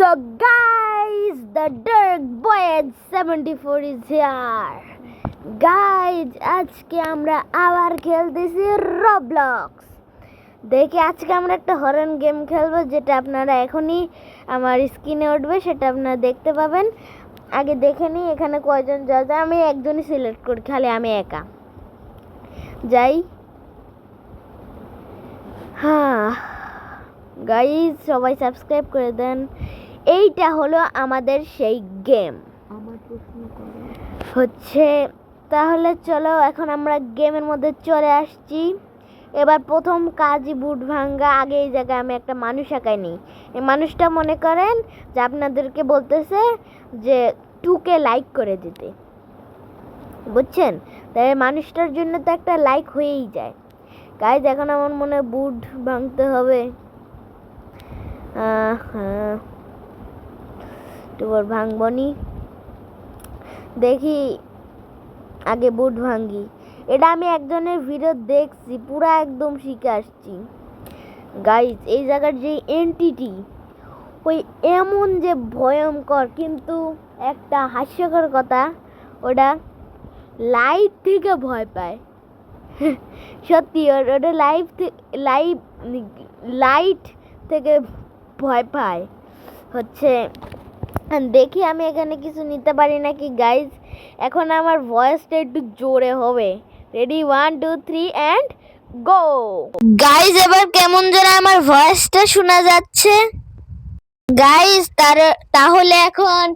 So guys, the Dark Boy 74 is here. Guys, আজকে আমরা আবার খেলতেছি রবলক্স দেখি আজকে আমরা একটা হরন গেম খেলব যেটা আপনারা এখনই আমার স্ক্রিনে উঠবে সেটা আপনারা দেখতে পাবেন। আগে দেখে নিই এখানে কয়জন যায় আমি একজনই সিলেক্ট করি খালি আমি একা। যাই। হ্যাঁ গাইজ সবাই সাবস্ক্রাইব করে দেন। এইটা হলো আমাদের সেই গেম। হচ্ছে তাহলে চলো এখন আমরা গেমের মধ্যে চলে আসছি। এবার প্রথম কাজই বুট ভাঙ্গা। আগে এই জায়গায় আমি একটা মানুষ আঁকাই নিই এই মানুষটা মনে করেন যে আপনাদেরকে বলতেছে যে টুকে লাইক করে দিতে। বুঝছেন? তাই মানুষটার জন্য তো একটা লাইক হয়েই যায়। গাইজ এখন আমার মনে হয় বুট ভাঙতে হবে। হ্যাঁ। তোর ভাঙবনি। দেখি আগে বুট ভাঙ্গি এটা আমি একজনের ভিডিও দেখছি, পুরা একদম শিখে আসছি। গাইজ এই জায়গার যে এন্টিটি ওই এমন যে ভয়ঙ্কর, কিন্তু একটা হাস্যকর কথা, ওটা লাইট থেকে ভয় পায়। সত্যি ওটা লাইভ লাইভ লাইট থেকে ভয় পায়। হচ্ছে দেখি আমি এখানে কিছু নিতে পারি নাকি গাইজ এখন আমার ভয়েসটা একটু জোরে হবে। Ready one two three and go guys এবার কেমন যেন আমার ভয়েসটা শোনা যাচ্ছে। গাইজ তার, তাহলে এখন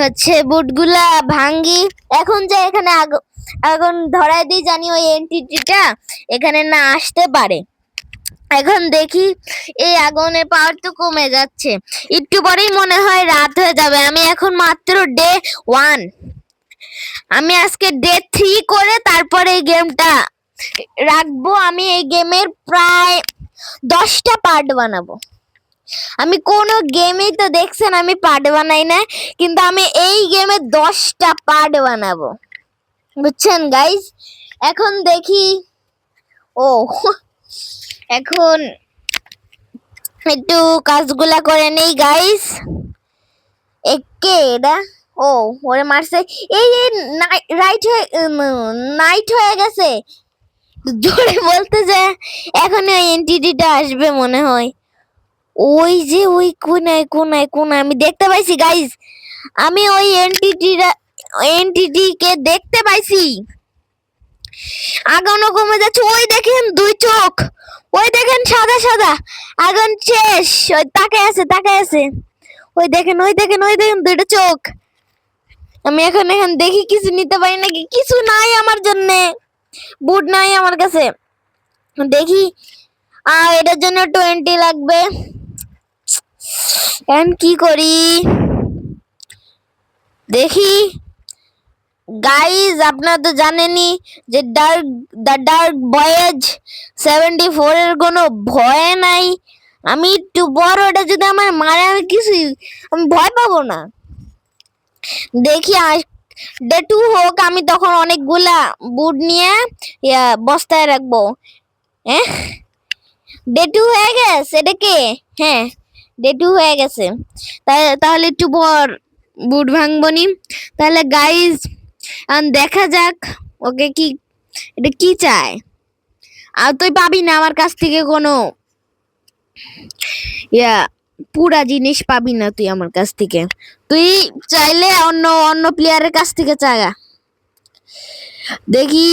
হচ্ছে বুটগুলা ভাঙ্গি। এখন যে এখানে আগ- আগুন ধরাই দিই জানি ওই এন্টিটিটা এখানে না আসতে পারে। এখন দেখি এই আগুনের পাওয়ার তো কমে যাচ্ছে। একটু পরেই মনে হয় রাত হয়ে যাবে। আমি এখন মাত্র ডে ওয়ান। আমি আজকে ডে থ্রি করে তারপরে এই গেমটা রাখব। আমি এই গেমের প্রায় দশটা পার্ট বানাবো। আমি কোনো গেমেই তো দেখছেন আমি পার্ট বানাই না কিন্তু আমি এই গেমে দশটা পার্ট বানাবো। বুঝছেন গাইজ এখন দেখি। ও এখন একটু কাজগুলা করে নেই গাইস একে, এটা? ও, ওরে মারছে। এই এই রাইট হয়ে নাইট হয়ে গেছে। জোরে বলতে যে এখন ওই এন্টিটিটা আসবে মনে হয়। ওই যে ওই কোনায় কোনায় কোনায়, আমি দেখতে পাইছি গাইস আমি ওই এন্টিটিটা এন্টিটিকে দেখতে পাইছি। আগুনও কমে যাচ্ছে। ওই দেখেন, দুই চোখ। ওই দেখেন সাদা সাদা। আগুন শেষ। ওই তাকে আছে তাকে আছে। ওই দেখেন ওই দেখেন ওই দেখেন দুটো চোখ। আমি এখন এখন দেখি কিছু নিতে পারি নাকি? কিছু নাই আমার জন্য। বুট নাই আমার কাছে। দেখি। আর এটার জন্য টোয়েন্টি লাগবে। এখন কি করি? দেখি। গাইজ আপনারা তো জানেনই যে dark the dark boys seventy four এর কোনো ভয় নাই। আমি একটু বড় ওটা যদি আমার মারে, আমি কিছুই আমি ভয় পাবো না। দেখি ডে টু হোক, আমি তখন অনেকগুলা বুট নিয়ে বস্তায় রাখব। হ্যাঁ? ডে টু হয়ে গেছে, এটা কে? হ্যাঁ ডে টু হয়ে গেছে। তাহলে একটু বর বুট ভাঙবনি তাহলে গাইজ দেখা যাক ওকে কি, এটা কি চায়? আর তুই পাবি না আমার কাছ থেকে কোনো। ইয়া, পুরা জিনিস পাবি না তুই আমার কাছ থেকে। তুই চাইলে অন্য অন্য প্লেয়ারের কাছ থেকে চাগা দেখি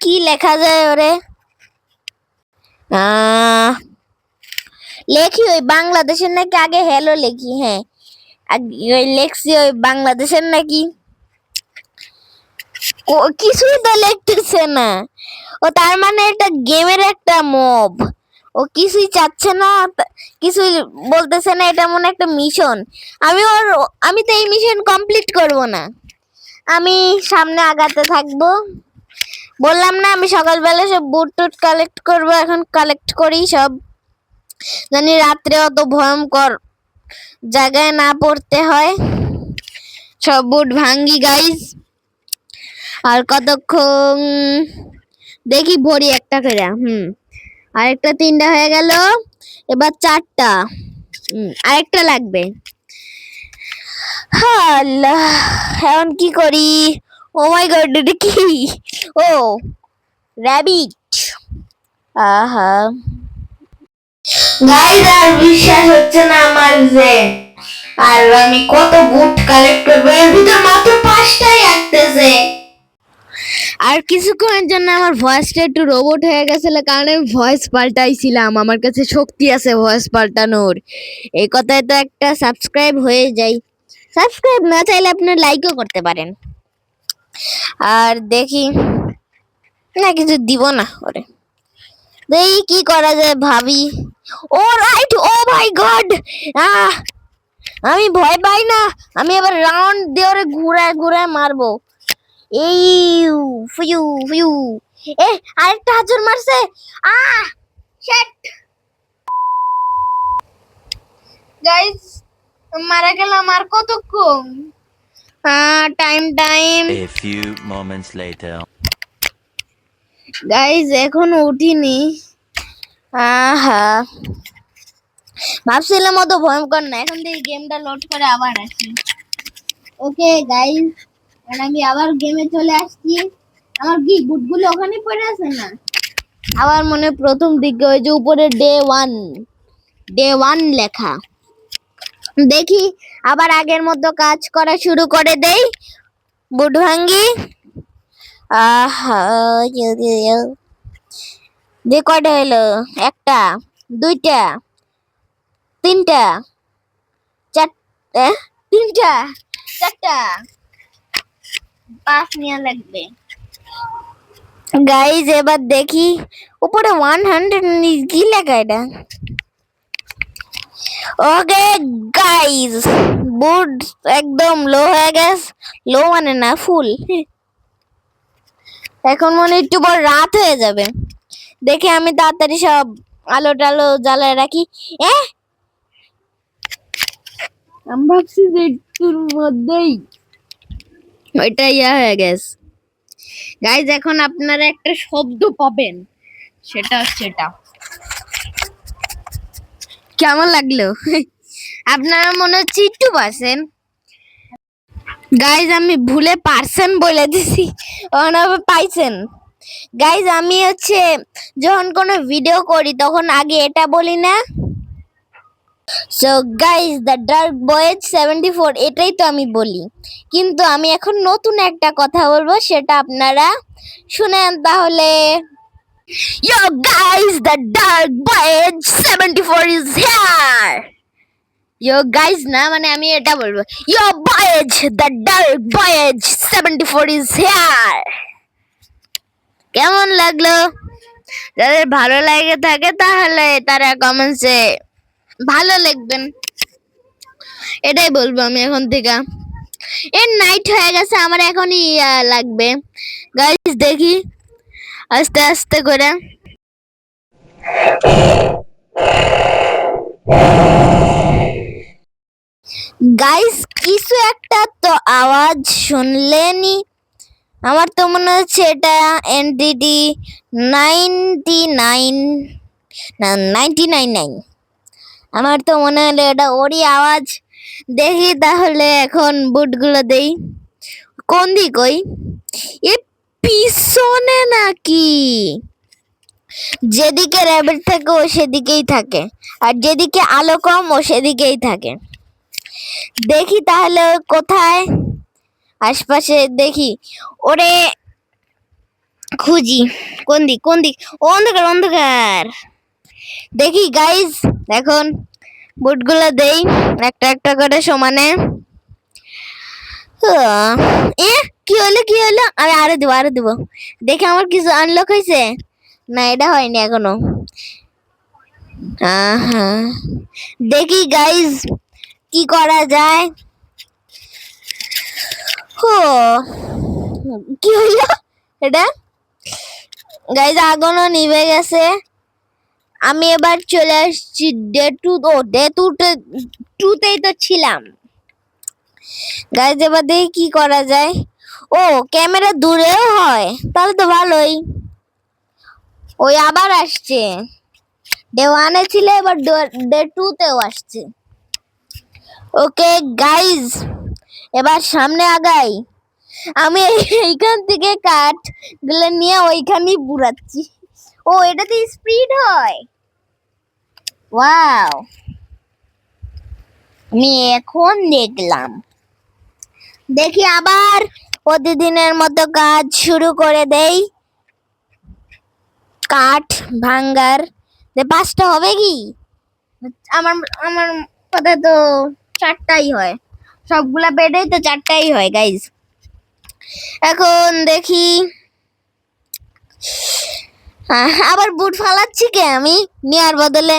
কি লেখা যায় ওরে? লেখি ওই বাংলাদেশের নাকি আগে হ্যালো লেখি হ্যাঁ। ওই লেখছি ওই বাংলাদেশের নাকি। কিছুই তো লিখতেছে না। ও তার মানে এটা গেমের একটা মব ও কিছুই চাচ্ছে না কিছুই বলতেছে না, এটা মনে একটা মিশন আমি ওর, আমি তো এই মিশন কমপ্লিট করব না। আমি সামনে আগাতে থাকব। বললাম না, আমি সকালবেলা সব বুট টুট কালেক্ট করব, এখন কালেক্ট করি সব। জানি রাত্রে অত ভয়ঙ্কর জায়গায় না পড়তে হয়। সব বুট ভাঙ্গি গাইজ আর কতক্ষণ? দেখি ভরি একটা করে, হুম। আরেকটা তিনটা হয়ে গেল, এবার চারটা। আরেকটা লাগবে। আল্লাহ এখন কি করি? ও মাই গড এটা কি? ও র্যাবিট আহা। গাইস আর বিশ্বাস হচ্ছে না আমার যে, আর আমি কত বুট কালেক্ট করব? এর ভিতর মাত্র আর কিছুক্ষণের জন্য আমার ভয়েসটা একটু রোবট হয়ে গেছিল কারণ আমি ভয়েস পাল্টাইছিলাম। আমার কাছে শক্তি আছে ভয়েস পাল্টানোর। এই কথায় তো একটা সাবস্ক্রাইব হয়ে যায়। সাবস্ক্রাইব না চাইলে আপনি লাইকও করতে পারেন। আর দেখি, না কিছু দিব না ওরে। দেখি কি করা যায় ভাবি। ও রাইট ও মাই গড আমি ভয় পাই না। আমি এবার রাউন্ড দিয়ে ওরে ঘুরায় ঘুরায় মারবো। এই ফুয়ু ফুয়ু। এ আরেকটা হাজর মারছে। আহ শেট। গাইস মারা গেলাম আর কতক্ষণ? Time time A few moments later. Guys এখনও উঠিনি। আহা। ভাবছিলাম অত ভয়ঙ্কর না এখন থেকে গেমটা লোড করে আবার আসি। ওকে আমি আবার গেমে চলে আসছি। আমার কি বুটগুলো ওখানে পড়ে আছে না? আবার মনে প্রথম দিকে ওই যে উপরে ডে ওয়ান ডে ওয়ান লেখা। দেখি, আবার আগের মতো কাজ করা শুরু করে দেই। বুট ভাঙ্গি। আহা যে কয়টা হলো একটা, দুইটা, তিনটা চারটা তিনটা, চারটা। পাঁচ নেওয়া লাগবে। গাইজ, এবার দেখি উপরে ওয়ান হান্ড্রেড কি লেখা এটা? ওকে গাইজ বুট একদম লো হয়ে গেছে। লো মানে না ফুল এখন মনে একটু পর রাত হয়ে যাবে। দেখে আমি তাড়াতাড়ি সব আলো টালো জ্বালায় রাখি। এ? আমি ভাবছি যে একটুর মধ্যেই। ওইটা ইয়া হয়ে গেছে। গাইজ এখন আপনারা একটা শব্দ পাবেন। সেটা হচ্ছে কেমন লাগল? আপনারা মনে হচ্ছে একটু পারছেন গাইজ আমি ভুলে পারছেন বলে দিছি। ওনারা পাইছেন। গাইজ আমি হচ্ছে যখন কোনো ভিডিও করি, তখন আগে এটা বলি না। So guys the dark boys seventy four এটাই তো আমি বলি কিন্তু আমি এখন নতুন একটা কথা বলব সেটা আপনারা শুনেন তাহলে Yo guys, the dark boy 74 is here. Yo guys না মানে আমি এটা বলব Yo boys, the dark boy 74 is here. কেমন লাগল যাদের ভালো লাগে থাকে তাহলে তারা কমেন্টসে ভালো লিখবেন। এটাই বলব আমি এখন থেকে। এর নাইট হয়ে গেছে, আমার এখনই লাগবে। গাইস দেখি। আস্তে আস্তে করে। গাইস কিছু একটা তো আওয়াজ শুনলেনি আমার তো মনে হচ্ছে এটা এনডিডি নাইনটি নাইন না নাইনটি নাইন নাইন আমার তো মনে হলো এটা ওরই আওয়াজ। দেখি তাহলে এখন বুটগুলো দেই। কোন দিক ওই? এ পিছনে নাকি? যেদিকে র্যাবিট থাকে ও সেদিকেই থাকে। আর যেদিকে আলো কম ও সেদিকেই থাকে। দেখি তাহলে কোথায়? আশপাশে দেখি। ওরে খুঁজি। কোন দিক? কোন দিক? অন্ধকার অন্ধকার। দেখি গাইজ এখন বুটগুলো দেই একটা একটা করে সমানে। আহ, এ কি হলো কি হলো? আমি আরও দেবো আরও দেবো। দেখে আমার কিছু আনলক হয়েছে? না এটা হয়নি এখনও। দেখি গাইজ কি করা যায়? হো কি হইল এটা? গাইজ আগুনও নিভে গেছে। আমি এবার চলে আসছি ডে টু ও ডে টু টুতেই তো ছিলাম। গাইজ এবার দেখি কি করা যায়। ও, ক্যামেরা দূরেও হয়, তাহলে তো ভালোই। ওই আবার আসছে। ডে ওয়ানে ছিল, এবার ডে টুতেও আসছে। ওকে গাইজ এবার সামনে আগাই। আমি এইখান থেকে কাঠগুলো নিয়ে ওইখানেই বুড়াচ্ছি। ও এটাতে স্পিড হয়? ওয়াও আমি এখন দেখলাম। দেখি আবার প্রতিদিনের মতো কাজ শুরু করে দেই। কাঠ ভাঙ্গার। পাঁচটা হবে কি? আমার আমার কথা তো চারটাই হয়। সবগুলা বেডেই তো চারটাই হয় গাইজ এখন দেখি। আবার বুট ফালাচ্ছি কে আমি? নেওয়ার বদলে।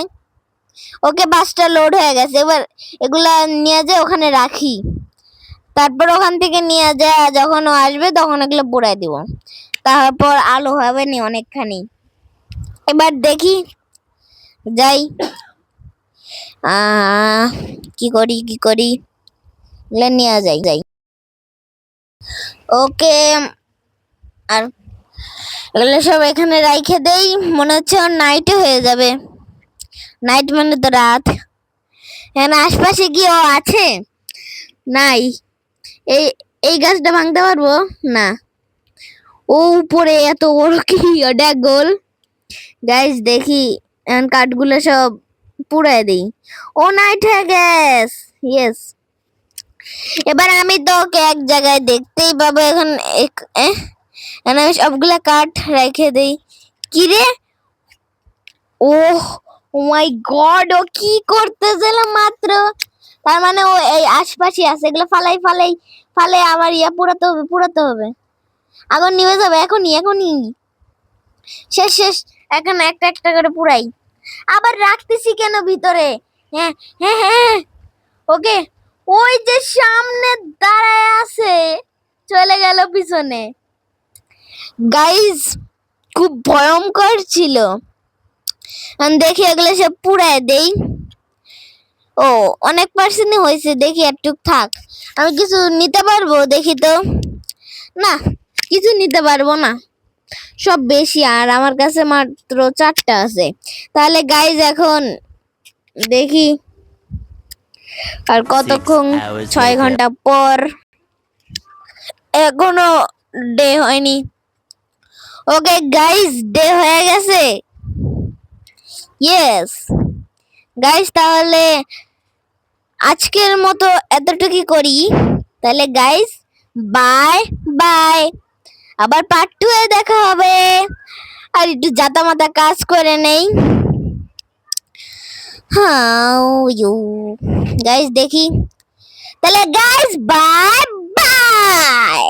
ওকে বাসটা লোড হয়ে গেছে। এবার এগুলা নিয়ে যায় ওখানে রাখি। তারপর ওখান থেকে নিয়ে যায় যখন ও আসবে তখন এগুলো পোড়াই দিব। তারপর আলো হবে নি অনেকখানি। এবার দেখি, যাই। কি করি কি করি? এগুলো নিয়ে যাই যাই। ওকে, আর এগুলো সব এখানে রাইখে দেই। মনে হচ্ছে ওর নাইটে হয়ে যাবে। নাইট মানে তো রাত। এখানে আশপাশে কি ও আছে? নাই। এই এই গাছটা ভাঙতে পারব? না। ও উপরে এত বড় কি? ওটা গোল। গাইস দেখি। এখন কাঠগুলো সব পুড়ায় দিই। ও নাইট হয়ে গেস ইয়েস এবার আমি তো ওকে এক জায়গায় দেখতেই পাবো। এখন এক- এখন আমি সবগুলা কাঠ রেখে দিই। কি রে ও মাই গড ও কি করতেছিল মাত্র? তার মানে ও এই আশপাশে আছে, এগুলো ফালাই ফালাই ফালে আমার ইয়া পুরাতে হবে পুরাতে হবে। আগুন নিভে যাবে, এখনই এখনই। শেষ শেষ, এখন একটা একটা করে পুরাই। আবার রাখতেছি কেন ভিতরে? হ্যাঁ হ্যাঁ হ্যাঁ। ওকে, ওই যে সামনে দাঁড়ায় আছে, চলে গেল পিছনে। গাইজ খুব ভয়ঙ্কর ছিল। দেখি এগুলো সব পুরায় দেই। ও অনেক পার্সেন্টই হয়েছে। দেখি একটু থাক। আমি কিছু নিতে পারব? দেখি তো। না কিছু নিতে পারব না। সব বেশি আর আমার কাছে মাত্র চারটা আছে। তাহলে গাইজ এখন দেখি আর কতক্ষণ? ছয় ঘণ্টা পর। এখনও ডে হয়নি। ওকে গাইজ ডে হয়ে গেছে। ইয়েস গাইজ তাহলে আজকের মতো এতটুকুই করি। তাহলে গাইজ বাই বাই আবার পার্ট টু এ দেখা হবে। আর একটু জাতা মাতা কাজ করে নেই। হ্যাঁ গাইজ দেখি। তাহলে গাইস গাইজ বাই